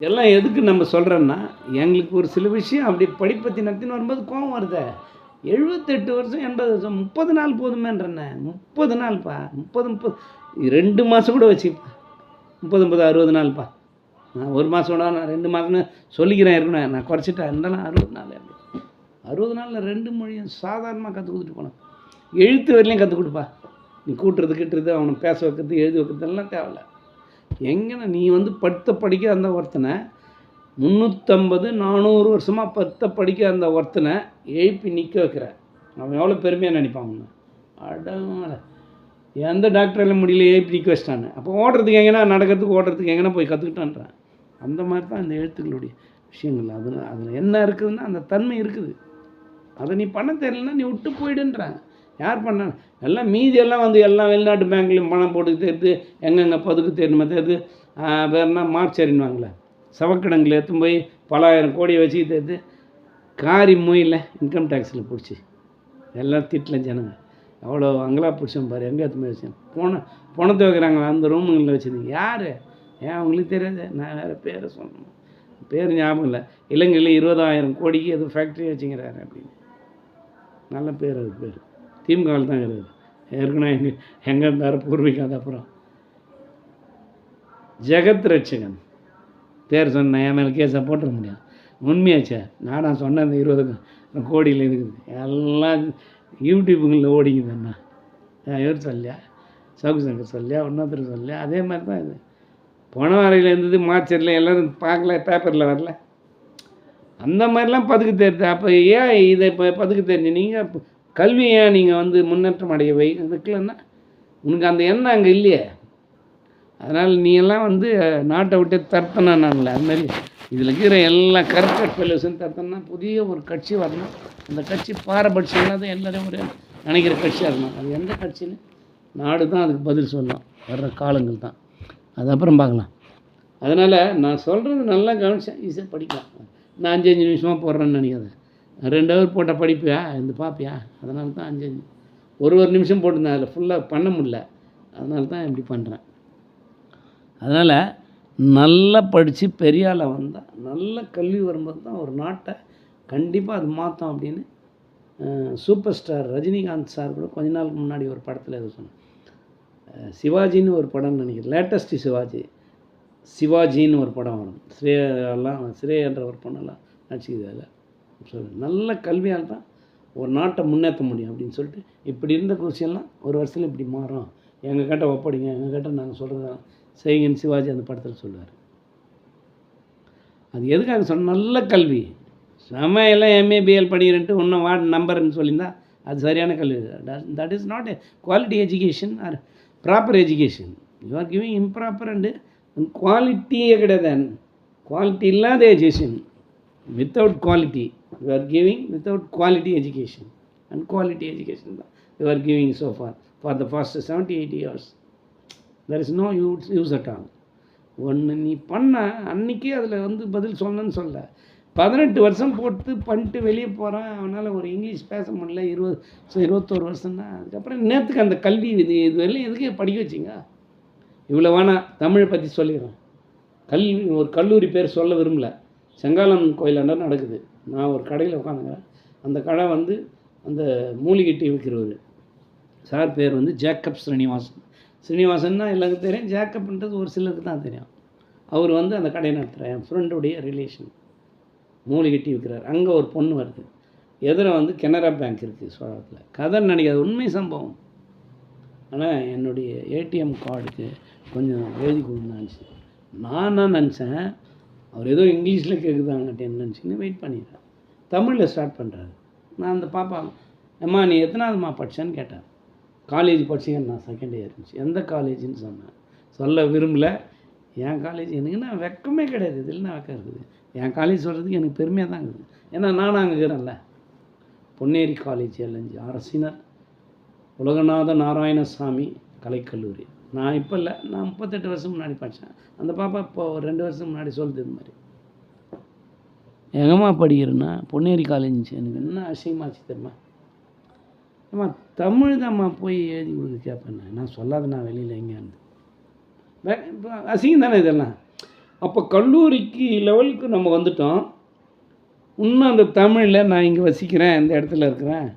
இதெல்லாம் எதுக்கு நம்ம சொல்கிறோன்னா எங்களுக்கு ஒரு சில விஷயம் அப்படி படிப்பத்தி நடத்தின்னு வரும்போது கோவம் வருதே. எழுபத்தெட்டு வருஷம் எண்பது வருஷம் முப்பது நாள் போதுமேன்றண்ணே. முப்பது நாள்ப்பா. முப்பது முப்பது. ரெண்டு மாதம் கூட வச்சுப்பா முப்பது முப்பது அறுபது நாள்ப்பா. நான் ஒரு மாதம் கூட நான் ரெண்டு மாதம்னு சொல்லிக்கிறேன் இருக்கணும் நான் குறைச்சிட்டேன் இருந்தாலும் அறுபது நாள் அப்படி. அறுபது நாளில் ரெண்டு மொழியும் சாதாரணமாக கற்றுக் கொடுத்துட்டு போனேன் எழுத்து வரையிலையும் கற்றுக் கொடுப்பா. நீ கூட்டுறது கிட்டுறது அவனை பேச வைக்கிறது எழுதி வைக்கிறது எல்லாம் தேவையில்ல. எங்கன்னா நீ வந்து படுத்த படிக்க அந்த ஒருத்தனை? முந்நூற்றம்பது நானூறு வருஷமாக பத்த படிக்க அந்த ஒருத்தனை எழுப்பி நிற்க வைக்கிற. அவன் எவ்வளோ பெருமையாக நினைப்பான் அவனை அடமல எந்த டாக்டரில் முடியல எழுப்பி நிற்க வச்சிட்டானு. அப்போ ஓடுறதுக்கு எங்கன்னா நடக்கிறதுக்கு ஓடுறதுக்கு எங்கன்னா போய் கற்றுக்கிட்டான்றான் அந்த மாதிரி தான் அந்த எழுத்துக்களுடைய விஷயங்கள். அதில் அதில் என்ன இருக்குதுன்னா அந்த தன்மை இருக்குது. அதை நீ பண்ண தெரியலன்னா நீ விட்டு போயிடுன்றான். யார் பண்ண எல்லாம் மீதி எல்லாம் வந்து எல்லாம் வெளிநாட்டு பேங்க்லேயும் பணம் போட்டு தேர்த்து எங்கெங்கே பதுக்கு தேர்ணுமே தேர்த்து வேறு என்ன மார்ச்சரின்வாங்களே சவக்கிடங்கில் எடுத்துன்னு போய் பலாயிரம் கோடியை வச்சு தேர்த்து காரி மொயில் இன்கம் டேக்ஸில் பிடிச்சி. எல்லாம் திட்டல ஜனங்க. அவ்வளோ அங்கலா பிடிச்சோம் பாரு எங்கே எடுத்து போய் வச்சேன். போன பணத்தை வைக்கிறாங்க அந்த ரூமுங்களில் வச்சுருந்தீங்க. யார்? ஏன் அவங்களுக்கு தெரியாது. நான் வேறு பேரை சொல்லணும். பேர் ஞாபகம் இல்லை. இலங்கையில் இருபதாயிரம் கோடிக்கு எதுவும் ஃபேக்ட்ரி வச்சுங்கிறாரு அப்படின்னு. நல்ல பேர் அது பேர். திமுகவில் தான் இருக்குது ஏற்கனவே எங்கே எங்கே இருந்தார் பூர்வீகாத அப்புறம் ஜெகத் ரட்சகன். பேர் சொன்னேன் என் மேலே கேஸை போட்டுற முடியும் உண்மையாச்சே நானா சொன்னேன் இந்த இருபது கோடியில் இருக்குது. எல்லாம் யூடியூப்புங்களில் ஓடிக்குது என்ன இவர் சொல்லியா சவுக்கு சங்கர் சொல்லியா இன்னொருத்தர் சொல்லியா அதே மாதிரி தான் இது. போன வாரையில் இருந்தது மார்ச்சரில் எல்லோரும் பார்க்கல பேப்பரில் வரல. அந்த மாதிரிலாம் பதுக்கு தெரிஞ்சு அப்போ ஏன் இதை இப்போ பதுக்கு தெரிஞ்சு நீங்கள் கல்வியை நீங்கள் வந்து முன்னேற்றம் அடைய வை வைக்கலன்னா உனக்கு அந்த எண்ணம் அங்கே இல்லையே. அதனால் நீ எல்லாம் வந்து நாட்டை விட்டு தர்த்தனா நான்ல அதுமாதிரி இதில் இருக்கிற எல்லா கரெக்ட் ஃபெலோஸும் தர்த்தனா புதிய ஒரு கட்சி வரணும். அந்த கட்சி பாரபட்சம் இல்லாத எல்லாரும் ஒரு நினைக்கிற கட்சியாக இருக்கணும். அது எந்த கட்சின்னு நாடு தான் அதுக்கு பதில் சொல்லலாம் வர்ற காலங்கள் தான். அது அப்புறம் பார்க்கலாம். அதனால் நான் சொல்கிறது நல்லா கவனிச்சேன். ஈஸியாக படிக்கலாம். நான் அஞ்சு அஞ்சு நிமிஷமாக போடுறேன்னு நினைக்காத. ரெண்டு ஹவர் போட்டால் படிப்பியா? இந்த பார்ப்பியா அதனால தான் அஞ்சு அஞ்சு. ஒரு ஒரு நிமிஷம் போட்டிருந்தேன் அதில். ஃபுல்லாக பண்ண முடில அதனால தான் இப்படி பண்ணுறேன் அதனால் நல்லா படித்து பெரிய ஆளாக வந்தால் நல்ல கல்வி வரும்போது தான் ஒரு நாட்டை கண்டிப்பாக அது மாற்றும் அப்படின்னு சூப்பர் ஸ்டார் ரஜினிகாந்த் சார் கூட கொஞ்ச நாளுக்கு முன்னாடி ஒரு படத்தில் இது சொன்னேன் சிவாஜின்னு ஒரு படம்னு நினைக்கிறேன். லேட்டஸ்ட்டு சிவாஜி. சிவாஜின்னு ஒரு படம் வரும். ஸ்ரேயெல்லாம் ஸ்ரேயன்ற ஒரு படம்லாம் நடிச்சுக்குது அதில். நல்ல கல்வியால் தான் ஒரு நாட்டை முன்னேற்ற முடியும் அப்படின்னு சொல்லிட்டு இப்படி இருந்த குருசியெல்லாம் ஒரு வருஷத்தில் இப்படி மாறும். எங்கள் கிட்ட ஒப்படைங்க எங்கள் கிட்ட நாங்கள் சொல்கிறதெல்லாம் செய்யுங்கன்னு சிவாஜி அந்த படத்தில் சொல்லுவார். அது எதுக்காக சொன்ன நல்ல கல்வி. செம எல்லாம் எம்ஏ பிஎல் படிக்கிறேன்ட்டு இன்னும் வார்டு நம்பர்னு சொல்லியிருந்தா அது சரியான கல்வி. That is not a quality education or proper education you are giving improper and குவாலிட்டியே கிடையாது. குவாலிட்டி இல்லாத education without quality you are giving without quality education and quality education தான் you are giving so for for the first seventy eight years there is no use use at all ஒன்று நீ பண்ண அன்னைக்கே அதில் வந்து பதில் சொன்னேன்னு சொல்ல பதினெட்டு வருஷம் போட்டு பண்ணிட்டு வெளியே போகிறான் அவனால் ஒரு இங்கிலீஷ் பேச முடியல. இருபது ஸோ இருபத்தோரு வருஷம் தான் அதுக்கப்புறம் நேற்றுக்கு அந்த கல்வி இது இது வரையிலும் எதுக்கு படிக்க வச்சிங்க? இவ்வளோ வேணாம் தமிழை பற்றி சொல்லிடுறேன். கல்வி ஒரு கல்லூரி பேர் சொல்ல விரும்பல. செங்காலம் கோயிலாண்டா நடக்குது. நான் ஒரு கடையில் உட்காந்துக்கிறேன். அந்த கடை வந்து அந்த மூலிகை டீ விற்கிறவர் சார் பேர் வந்து ஜேக்கப் ஸ்ரீனிவாசன். ஸ்ரீனிவாசன்னா எல்லாருக்கும் தெரியும். ஜேக்கப்ன்றது ஒரு சிலருக்கு தான் தெரியும். அவர் வந்து அந்த கடையை நடத்துகிறார் என் ஃப்ரெண்டுடைய ரிலேஷன் மூலிகை டீ விற்கிறார் அங்கே ஒரு பொண்ணு வருது. எதிர வந்து கெனரா பேங்க் இருக்குது சோழத்தில். கதை நினைக்காது உண்மை சம்பவம். ஆனால் என்னுடைய ஏடிஎம் கார்டுக்கு கொஞ்சம் எழுதி கொடுன்னு நினச்சேன் நான் நினச்சேன்? அவர் ஏதோ இங்கிலீஷில் கேட்குதாங்கட்டேன்னு என்னன்னு வெயிட் பண்ணிடுறார். தமிழில் ஸ்டார்ட் பண்ணுறாரு நான் அந்த பாப்பா அம்மா நீ எத்தனாவதுமா படித்தேன்னு கேட்டேன். காலேஜ் படிச்சீங்க நான் செகண்ட் இயர் இருந்துச்சு. எந்த காலேஜ்னு சொன்னேன். சொல்ல விரும்பல. என் காலேஜ் எனக்கு நான் வெக்கமே கிடையாது. இதில் நான் வெக்கம் இருக்குது? என் காலேஜ் சொல்கிறதுக்கு எனக்கு பெருமையாக தான் இருக்குது. ஏன்னா நானும் அங்கே இருக்கிறேன்ல. பொன்னேரி காலேஜ் எல்என்ஜி அரசினர் உலகநாத நாராயணசாமி கலைக்கல்லூரி. நான் இப்போ இல்லை நான் முப்பத்தெட்டு வருஷம் முன்னாடி படித்தேன் அந்த பாப்பா இப்போ ஒரு ரெண்டு வருஷம் முன்னாடி சொல்லுது இது மாதிரி. எங்கம்மா படிக்கிறேன்னா பொன்னேரி காலேஜ் எனக்கு என்ன அசிங்கமாச்சு தெரியுமா? அம்மா தமிழ் தான்ம்மா போய் எழுதி கொடுக்க கேட்பேன் நான். சொல்லாத நான் வெளியில் எங்கேயாந்து இப்போ அசிங்கம் தானே இதெல்லாம்? அப்போ கல்லூரிக்கு லெவலுக்கு நம்ம வந்துட்டோம். இன்னும் அந்த தமிழில் நான் இங்கே வசிக்கிறேன் இந்த இடத்துல இருக்கிறேன்.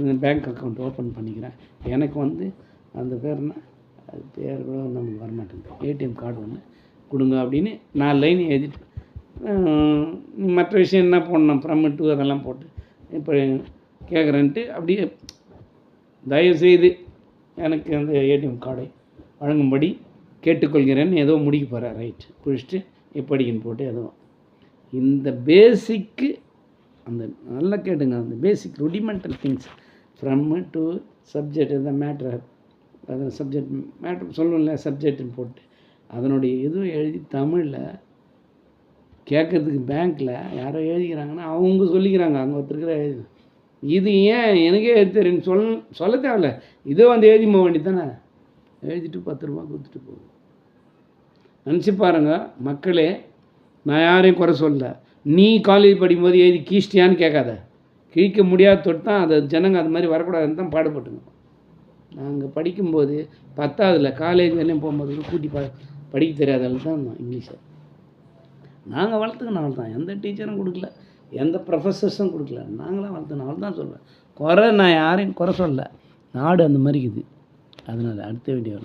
இந்த பேங்க் அக்கௌண்ட் ஓப்பன் பண்ணிக்கிறேன். எனக்கு வந்து அந்த பேர் என்ன? அது பேர் கூட நமக்கு வரமாட்டேங்குது. ஏடிஎம் கார்டு ஒன்று கொடுங்க அப்படின்னு நாலு லைன் எழுதிட்டு மற்ற விஷயம் என்ன போடணும்? ஃப்ரம் அதெல்லாம் போட்டு இப்போ கேட்குறேன்ட்டு அப்படியே தயவுசெய்து எனக்கு அந்த ஏடிஎம் கார்டை வழங்கும்படி கேட்டுக்கொள்கிறேன்னு ஏதோ முடிக்க போகிறேன் ரைட் குளிச்சுட்டு எப்படின்னு போட்டு ஏதோ இந்த பேசிக்கு அந்த நல்லா கேட்டுங்க. அந்த basic rudimental things from to subject இந்த மேட்ரு அது சப்ஜெக்ட் மேட்ரு சொல்லணும்ல சப்ஜெக்ட்னு போட்டு. அதனுடைய இதுவும் எழுதி தமிழில் கேட்குறதுக்கு பேங்க்கில் யாரோ எழுதிக்கிறாங்கன்னா அவங்க சொல்லிக்கிறாங்க. அங்கே ஒருத்தருக்கிற எழுதி. இது ஏன் எனக்கே தெரியும் சொல் சொல்ல தேவையில்ல. இதோ வந்து எழுதி போக வேண்டியது தானே எழுதிட்டு பத்து ரூபா கொடுத்துட்டு போகும் நினச்சி பாருங்க மக்களே நான் யாரையும் குறை சொல்லல. நீ காலேஜ் படிக்கும்போது எழுதி கீஷ்டியான்னு கேட்காத. கிழிக்க முடியாத தொட்டு தான் அதை ஜனங்க அது மாதிரி வரக்கூடாதுன்னு தான் பாடுபட்டுங்க. நாங்கள் படிக்கும்போது பத்தாவதுல காலேஜ் வரையும் போகும்போது கூட்டி ப படிக்க தெரியாதால தான் இருந்தோம் இங்கிலீஷை. நாங்கள் வளர்த்துக்கினால தான் எந்த டீச்சரும் கொடுக்கல. எந்த ப்ரொஃபஸர்ஸும் கொடுக்கல. நாங்களாம் வளர்த்துனால தான் சொல்கிறேன் குறை நான் யாரையும் குறை சொல்லல. நாடு அந்த மாதிரி இருக்குது. அதனால் அடுத்த வீடியோ